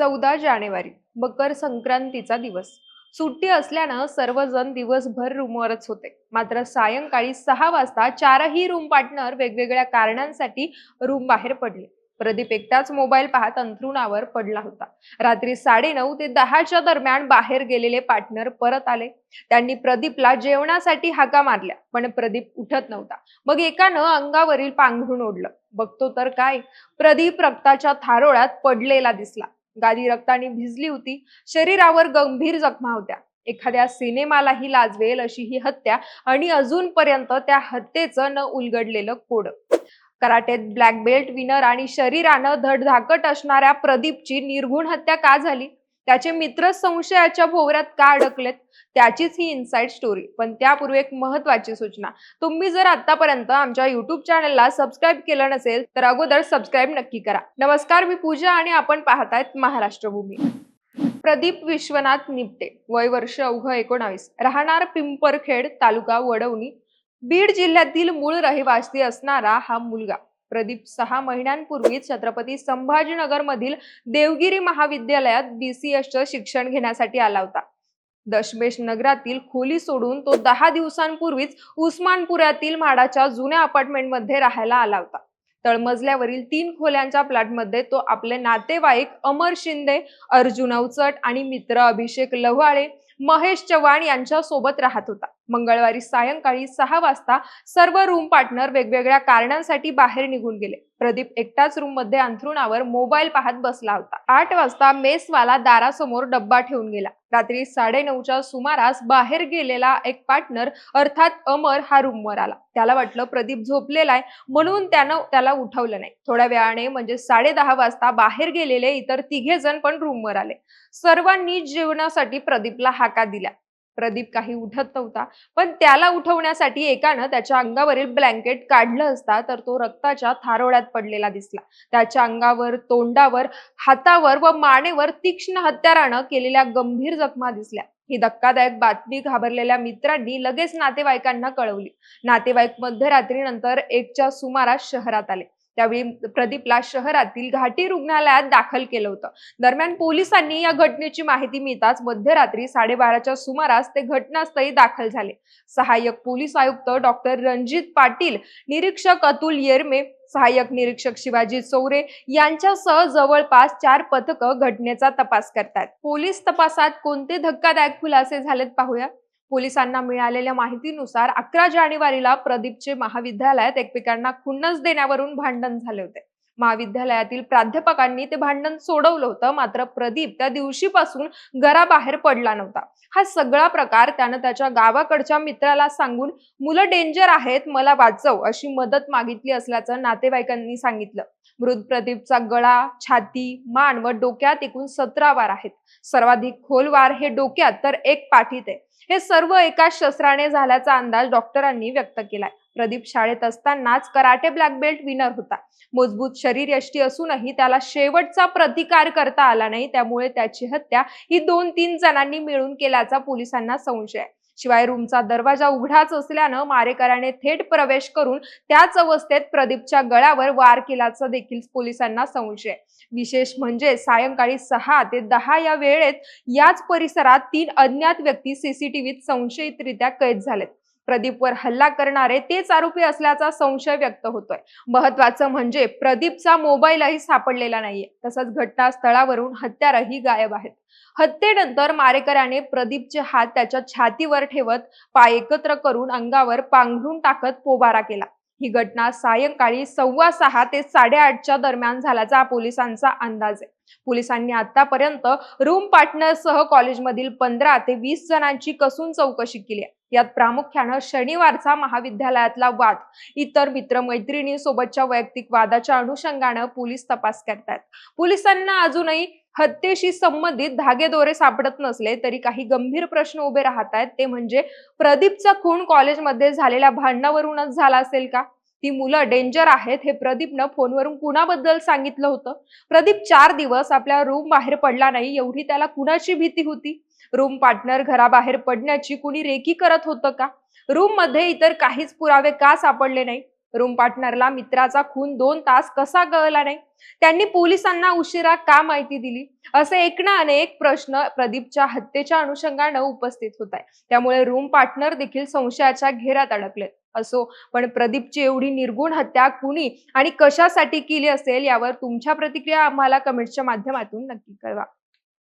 चौदा जानेवारी मकर संक्रांतीचा दिवस. सुट्टी असल्यानं सर्वजण दिवसभर रूमवरच होते. मात्र सायंकाळी सहा वाजता चारही रूम पार्टनर वेगवेगळ्या कारणांसाठी रूम बाहेर पडले. प्रदीप एकटाच मोबाईल पाहत अंथरुणावर पडला होता. रात्री साडेनऊ ते दहाच्या दरम्यान बाहेर गेलेले पार्टनर परत आले. त्यांनी प्रदीपला जेवणासाठी हाका मारल्या पण प्रदीप उठत नव्हता. मग एकानं अंगावरील पांघरून ओढलं. बघतो तर काय? प्रदीप रक्ताच्या थारोळ्यात पडलेला दिसला. गादी रक्ताने भिजली होती. शरीरावर गंभीर जखमा होत्या. एखाद्या सिनेमालाही लाजवेल अशी ही हत्या आणि अजूनपर्यंत त्या हत्येचं न उलगडलेलं कोड. कराटेत ब्लॅक बेल्ट विनर आणि शरीरानं धडधाकट असणाऱ्या प्रदीपची निर्घुण हत्या का झाली? त्याचे मित्र संशयाच्या भोवऱ्यात का अडकलेत त्याचीच ही इनसाइड स्टोरी पण त्यापूर्वी एक महत्वाची सूचना. तुम्ही जर आतापर्यंत आमच्या युट्यूब चॅनलला सबस्क्राईब केलं नसेल तर अगोदर सबस्क्राईब नक्की करा. नमस्कार मी पूजा आणि आपण पाहतायत महाराष्ट्रभूमी. प्रदीप विश्वनाथ निपटे वय वर्ष अवघ एकोणावीस. राहणार पिंपरखेड तालुका वडवणी. बीड जिल्ह्यातील मूळ रहिवासी असणारा हा मुलगा. प्रदीप सहा महिन्यांपूर्वी छत्रपती संभाजीनगरमधील देवगिरी महाविद्यालयात बीसीएसचं शिक्षण घेण्यासाठी आला होता. दशमेश नगरातील खोली सोडून तो दहा दिवसांपूर्वीच उस्मानपुरातील म्हाडाच्या जुन्या अपार्टमेंटमध्ये राहायला आला होता. तळमजल्यावरील तीन खोल्यांच्या फ्लॅटमध्ये तो आपले नातेवाईक अमर शिंदे अर्जुन अवचट आणि मित्र अभिषेक लव्हाळे महेश चव्हाण यांच्या सोबत राहत होता. मंगळवारी सायंकाळी सहा वाजता सर्व रूम पार्टनर वेगवेगळ्या कारणांसाठी बाहेर निघून गेले. प्रदीप एकटाच रूममध्ये अंथरुणावर मोबाईल पाहत बसला होता. आठ वाजता मेसवाला दारासमोर डब्बा ठेवून गेला. रात्री साडेनऊच्या सुमारास बाहेर गेलेला एक पार्टनर अर्थात अमर हा रूमवर आला. त्याला वाटलं प्रदीप झोपलेला आहे म्हणून त्यानं त्याला उठवलं नाही. थोड्या वेळाने म्हणजे साडे दहा वाजता बाहेर गेलेले इतर तिघे जण पण रूमवर आले. सर्वांनी जेवणासाठी प्रदीपला हाका दिल्या प्रदीप काही उठत नव्हता. पण त्याला उठवण्यासाठी एकानं त्याच्या अंगावरील ब्लँकेट काढलं असता तर तो रक्ताच्या थारोळ्यात पडलेला दिसला. त्याच्या अंगावर तोंडावर हातावर व मानेवर तीक्ष्ण हत्यारानं केलेल्या गंभीर जखमा दिसल्या. ही धक्कादायक बातमी घाबरलेल्या मित्रांनी लगेच नातेवाईकांना कळवली. नातेवाईक मध्यरात्रीनंतर एकच्या सुमारास शहरात आले. त्यावेळी प्रदीपला शहरातील घाटी रुग्णालयात दाखल केलं होतं. दरम्यान पोलिसांनी या घटनेची माहिती मिळताच मध्यरात्री साडेबाराच्या सुमारास ते घटनास्थळी दाखल झाले. सहाय्यक पोलीस आयुक्त डॉक्टर रणजित पाटील निरीक्षक अतुल येरमे सहाय्यक निरीक्षक शिवाजी चौरे यांच्यासह जवळपास चार पथकं घटनेचा तपास करतात पोलीस तपासात कोणते धक्कादायक खुलासे झालेत पाहूया. पोलिसांना मिळालेल्या माहितीनुसार अकरा जानेवारीला प्रदीपचे महाविद्यालयात एकमेकांना खुन्नस देण्यावरून भांडण झाले होते. महाविद्यालयातील प्राध्यापकांनी ते भांडण सोडवलं होतं. मात्र प्रदीप त्या दिवशीपासून घराबाहेर पडला नव्हता. हा सगळा प्रकार त्यानं त्याच्या गावाकडच्या मित्राला सांगून मुलं डेंजर आहेत मला वाचव अशी मदत मागितली असल्याचं नातेवाईकांनी सांगितलं. मृत प्रदीपचा गळा छाती मान व डोक्यात एकूण सतरा वार आहेत. सर्वाधिक खोल वार हे डोक्यात तर एक पाठीत आहे. हे सर्व एका शस्त्राने झाल्याचा अंदाज डॉक्टरांनी व्यक्त केलाय. प्रदीप शाळेत असतानाच कराटे ब्लॅक बेल्ट विनर होता. मजबूत शरीर यष्टी असूनही त्याला शेवटचा प्रतिकार करता आला नाही. त्यामुळे त्याची हत्या ही दोन तीन जणांनी मिळून केल्याचा पोलिसांना संशय आहे. शिवाय रूमचा दरवाजा उघडाच असल्यानं मारेकऱ्याने थेट प्रवेश करून त्याच अवस्थेत प्रदीपच्या गळ्यावर वार केल्याचा देखील पोलिसांना संशय विशेष म्हणजे सायंकाळी सहा ते दहा या वेळेत याच परिसरात तीन अज्ञात व्यक्ती सीसीटीव्हीत संशयितरित्या कैद झालेत. प्रदीपवर हल्ला करणारे तेच आरोपी असल्याचा संशय व्यक्त होतोय. महत्वाचं म्हणजे प्रदीपचा मोबाईलही सापडलेला नाहीये. तसंच घटनास्थळावरून हत्यारही गायब आहेत. हत्येनंतर मारेकऱ्याने प्रदीपचे हात त्याच्या छातीवर ठेवत पाय एकत्र करून अंगावर पांघरून टाकत पोबारा केला. ही घटना सायंकाळी सव्वा सहा ते साडेआठच्या दरम्यान झाल्याचा पोलिसांचा अंदाज आहे. पोलिसांनी आतापर्यंत रूम पार्टनरसह कॉलेजमधील पंधरा ते वीस जणांची कसून चौकशी केली आहे. यात प्रामुख्यानं शनिवारचा महाविद्यालयातला वाद. इतर मित्रमैत्रिणी सोबतच्या वैयक्तिक वादाच्या अनुषंगानं पोलीस तपास करतात पोलिसांना अजूनही हत्येशी संबंधित धागेदोरे सापडत नसले तरी काही गंभीर प्रश्न उभे राहत आहेत ते म्हणजे प्रदीपचा खून कॉलेजमध्ये झालेल्या भांडणावरूनच झाला असेल का? ती मुलं डेंजर आहेत हे प्रदीपनं फोनवरून कुणाबद्दल सांगितलं होतं? प्रदीप चार दिवस आपल्या रूम बाहेर पडला नाही एवढी त्याला कुणाची भीती होती? रूम पार्टनर घराबाहेर पडण्याची कुणी रेकी करत होतं का? रूममध्ये इतर काहीच पुरावे का सापडले नाही? रूम पार्टनरला मित्राचा खून दोन तास कसा कळला नाही? त्यांनी पोलिसांना उशिरा का माहिती दिली? असे एक ना अनेक प्रश्न प्रदीपच्या हत्येच्या अनुषंगानं उपस्थित होत आहे त्यामुळे रूम पार्टनर देखील संशयाच्या घेरात अडकलेत. असो. पण प्रदीपची एवढी निर्गुण हत्या कुणी आणि कशासाठी केली असेल यावर तुमच्या प्रतिक्रिया आम्हाला कमेंटच्या माध्यमातून नक्की कळवा.